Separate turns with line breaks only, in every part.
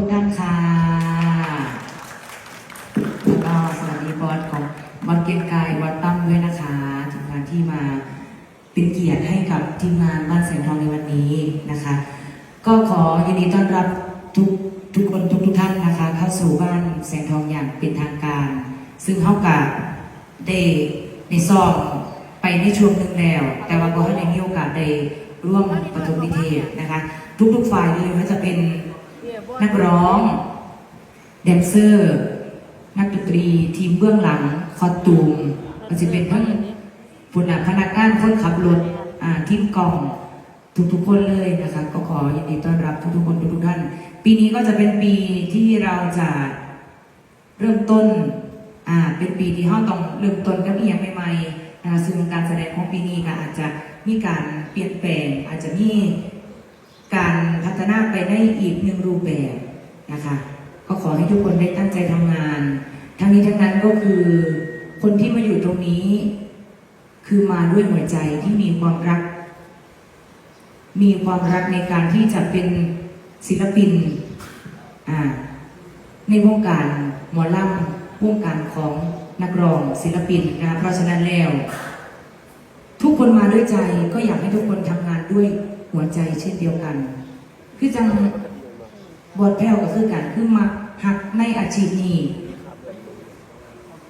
ทุกท่านค่ะแล้วก็สวัสดีบอสของบอสเกียรติกายวัดตั้มด้วยนะคะทีมงานที่มาเป็นเกียรติให้กับทีมงานบ้านแสงทองในวันนี้นะคะ ก็ขอยินดีต้อนรับทุกทุกคนทุกทุกท่านนะคะ เข้าสู่บ้านแสงทองอย่างเป็นทางการ ซึ่งเท่ากับได้ในซองไปในช่วงหนึ่งแล้ว แต่ว่าก็ได้มีโอกาสได้ร่วมปฐมนิเทศนะคะ ทุกๆฝ่ายเลยไม่ว่าจะเป็น นักร้องแดนเซอร์ นักดนตรี ทีมเบื้องหลัง คอตูมก็จะเป็นทั้งผู้นำพนักงานคนขับรถอ่าทีมกล่องทุกๆคนเลยนะคะ ก็ขอยินดีต้อนรับทุกๆคนทุกๆท่าน ปีนี้ก็จะเป็นปีที่เราจะเริ่มต้นอ่าเป็นปีที่เราต้องเริ่มต้นกับอีกอย่างใหม่ๆนะคะซึ่งการแสดงของปีนี้ก็อาจจะมีการเปลี่ยนแปลงอาจจะมีการ นาไปได้อีกหนึ่งรูปแบบนะคะก็ขอให้ทุกคนได้ตั้งใจทำงาน ทั้งนี้ทั้งนั้นก็คือคนที่มาอยู่ตรงนี้ คือมาด้วยหัวใจที่มีความรัก มีความรักในการที่จะเป็นศิลปินในวงการหมอลำวงการของนักร้องศิลปินนะเพราะฉะนั้นแล้ว ทุกคนมาด้วยใจก็อยากให้ทุกคนทำงานด้วยหัวใจเช่นเดียวกัน คือจังบอดแพ้วก็คือกันคือมักหักในอาชีพนี้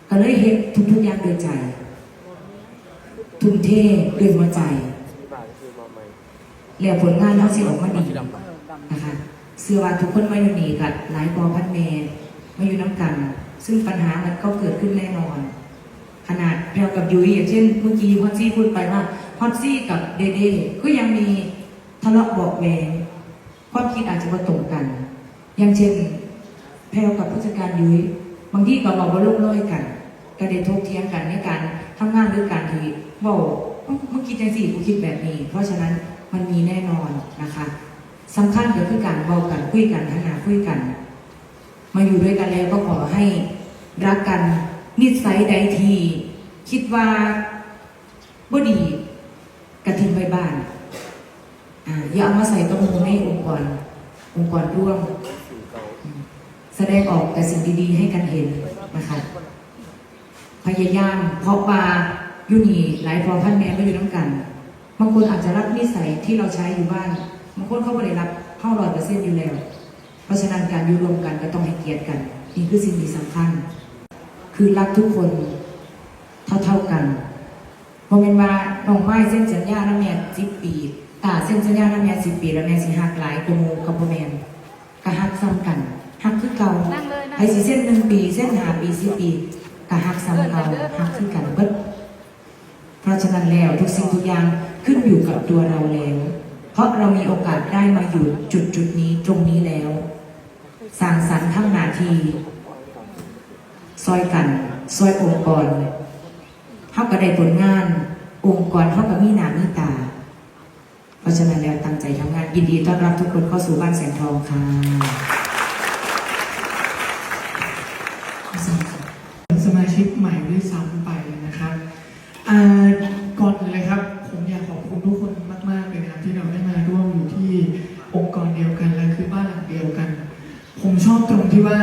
ก็เลยเฮ็ดทุกๆอย่างด้วยใจ ทุ่มเทด้วยหัวใจแล้วผลงานเราสิออกมาดีนะคะเสื้อว่าทุกคนมาอยู่นี่กับหลายปอพันเมนมาอยู่น้ำกัน ซึ่งปัญหามันก็เกิดขึ้นแน่นอน ขนาดแพลกับยุ้ยอย่างเช่นเมื่อกี้ฮอซี่พูดไปว่าฮอซี่กับเดเดก็ยังมีทะเลาะบอกแวง ความคิดอาจจะมาตรงกัน อย่างเช่นแพลวกับผู้จัดการยุ้ยบางที่ก็บอกว่าลูกล้อยกันกระเด็นทกเทียงกันในการทำงานด้วยกันที่บอกเมื่อกี้จังสี่กูคิดแบบนี้ เพราะฉะนั้นมันมีแน่นอนนะคะสำคัญก็คือการเบากันคุยกันทหาคุยกัน มาอยู่ด้วยกันแล้วก็ขอให้รักกันนิสัยใดที คิดว่าบ่ดีกระทิ้งไว้บ้าน อย่าเอามาใส่ตรงมือในองค์กรองค์กรร่วม แสดงออกแต่สิ่งดีๆ ให้กันเห็นนะคะ พยายามเพราะว่ายูนีหลายพอพันแม่ไม่อยู่น้ำกันบางคนอาจจะรับนิสัยที่เราใช้อยู่บ้านบางคนเขาไม่ได้รับเข้าร้อยเปอร์เซ็นต์อยู่แล้ว เพราะฉะนั้นการอยู่รวมกันก็ต้องให้เกียรติกันนี่คือสิ่งที่สำคัญ คือรักทุกคนเท่าๆกันพอเป็นว่าน้องไม้เส้นสัญญาแล้วแม่สิบปี ตาเส้นสัญญาแล้วแม่สิบปีแล้วแม่สิหักหลายกว่าหมูกับพ่อแม่นก็หักซ้ำกันหักคือเก่า
นั่งเลยนั่ง
ไอ้สิเส้นหนึ่งปีเส้นหาปีสิบปีก็หักซ้ำเก่าหักคือกันเบิดเพราะฉะนั้นแล้วทุกสิ่งทุกอย่างขึ้นอยู่กับตัวเราแล้วเพราะเรามีโอกาสได้มาอยู่จุดจุดๆนี้ตรงนี้แล้ว สร้างสรรค์ทั้งหนาทีซอยกันซอยองค์กรเท่ากับได้ผลงาน องค์กรเท่ากับมีหนามีตา เพราะฉะนั้นแล้วตั้งใจทำงานยินดีต้อนรับทุกคนเข้าสู่บ้านแสงทองค่ะ
สมาชิกใหม่ด้วยซ้ำไปนะครับก่อนเลยครับ ผมอยากขอบคุณทุกคนมาก ๆ เลยนะครับที่เราได้มาร่วมอยู่ที่องค์กรเดียวกันและคือบ้านหลังเดียวกัน ผมชอบตรงที่ว่า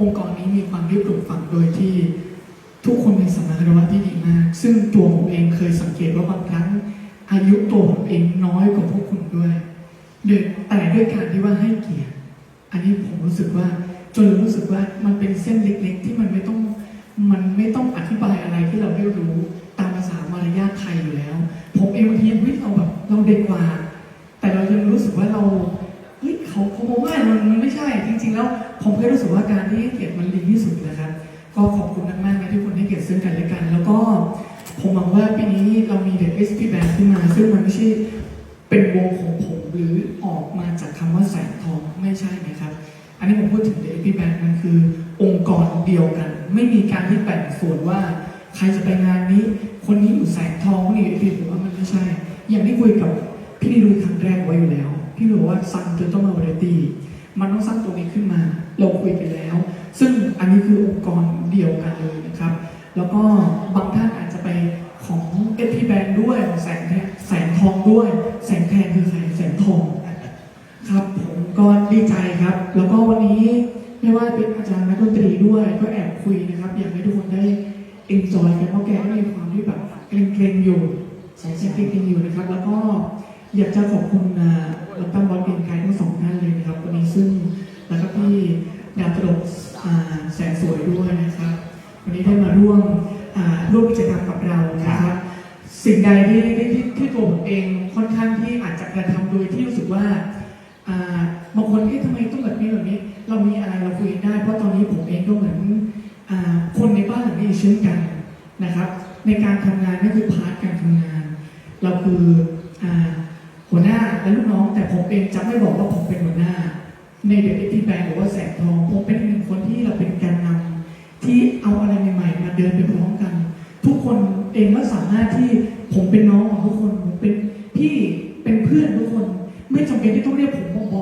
องค์กรนี้มีความรียบปลูกฝังโดยที่ทุกคนมีสมรรถนะที่ดีมาก ซึ่งตัวผมเองเคยสังเกตว่าบางครั้ง อายุตัวผมเองน้อยกว่าพวกคุณด้วยเดยแต่ด้วยการที่ว่าให้เกียรติ อันนี้ผมรู้สึกว่า จนรู้สึกว่ามันเป็นเส้นเล็กๆ ที่มันไม่ต้องมันไม่ต้องอธิบายอะไรที่เราไม่รู้ตามภาษามารยาทไทยอยู่แล้ว ผมเองบางทีเฮ้ยเราแบบเราเด็กกว่า แต่เรายังรู้สึกว่าเราเฮ้ยเขาเขาบอกว่ามันมันไม่ใช่ จริง ๆ แล้วผมก็รู้สึกว่าการที่ให้เกียรติมันดีที่สุดนะครับ ก็ขอบคุณมากๆนะที่คุณให้เกียรติซึ่งกันและกัน แล้วก็ผมหวังว่าปีนี้เรามีเด็ก SP Band ขึ้นมาซึ่งมันไม่ใช่ เป็นวงของผมหรือออก มาจากคำว่าแสงทองไม่ใช่นะครับ อันนี้ผมพูดถึงเด็กพี่แบงมันคือ องค์กรเดียวกัน ไม่มีการที่แบ่งส่วนว่าใครจะไปงานนี้ คนนี้อยู่แสงทองคนนี้อยู่พี่ผมว่ามันไม่ใช่ อย่างที่คุยกับพี่นิรุยครั้งแรกไว้อยู่แล้ว พี่รู้ว่าซันจะต้องมาบริตี้มันต้องสร้างตัวนี้ขึ้นมาเราคุยกันแล้ว ซึ่งอันนี้คือองค์กรเดียวกันเลยนะครับ แล้วก็บางท่าน ก็ดีใจครับ แล้วก็วันนี้ไม่ว่าเป็นอาจารย์นักดนตรีด้วยก็แอบคุยนะครับ อยากให้ทุกคนได้เอนจอยกันเพราะแกก็มีความที่แบบเกรงๆอยู่
ใช่
เกรงๆอยู่นะครับ แล้วก็อยากจะขอบคุณนะรัตตั้มบอสเป็นไกด์ทั้งสองท่านเลยนะครับ วันนี้ซึ่งแล้วก็พี่ดาวตลกแสนสวยด้วยนะครับ วันนี้ได้มาร่วมร่วมกิจกรรมกับเรานะครับ สิ่งใดที่ที่ที่ตัวผมเองค่อนข้างที่อาจจะกระทำโดยที่รู้สึกว่า บางคนเอ๊ะทำไมต้องแบบนี้แบบนี้ เรามีอะไรเราคุยกันได้ เพราะตอนนี้ผมเองก็เหมือนอคนในบ้านหลังนี้เช่นกันนะครับ ในการทำงานนั่นคือพาร์ทการทำงาน เราคือหัวหน้าและลูกน้อง แต่ผมเองจะไม่บอกว่าผมเป็นหัวหน้า ในเด็กที่แบงหรือว่าแสงทองผมเป็นหนึ่งคนที่เราเป็นการนำที่เอาอะไรใหม่ๆมาเดินไปพร้อมกัน ทุกคนเองก็สามารถที่ผมเป็นน้องของทุกคนผมเป็นพี่เป็นเพื่อนทุกคน ไม่จำเป็นที่ต้องเรียกผมว่าบ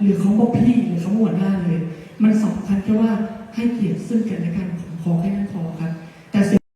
หรือคำว่าพี่หรือเขาหัวหน้าเลย มันสำคัญแค่ว่าให้เกียรติซึ่งกันและกันขอแค่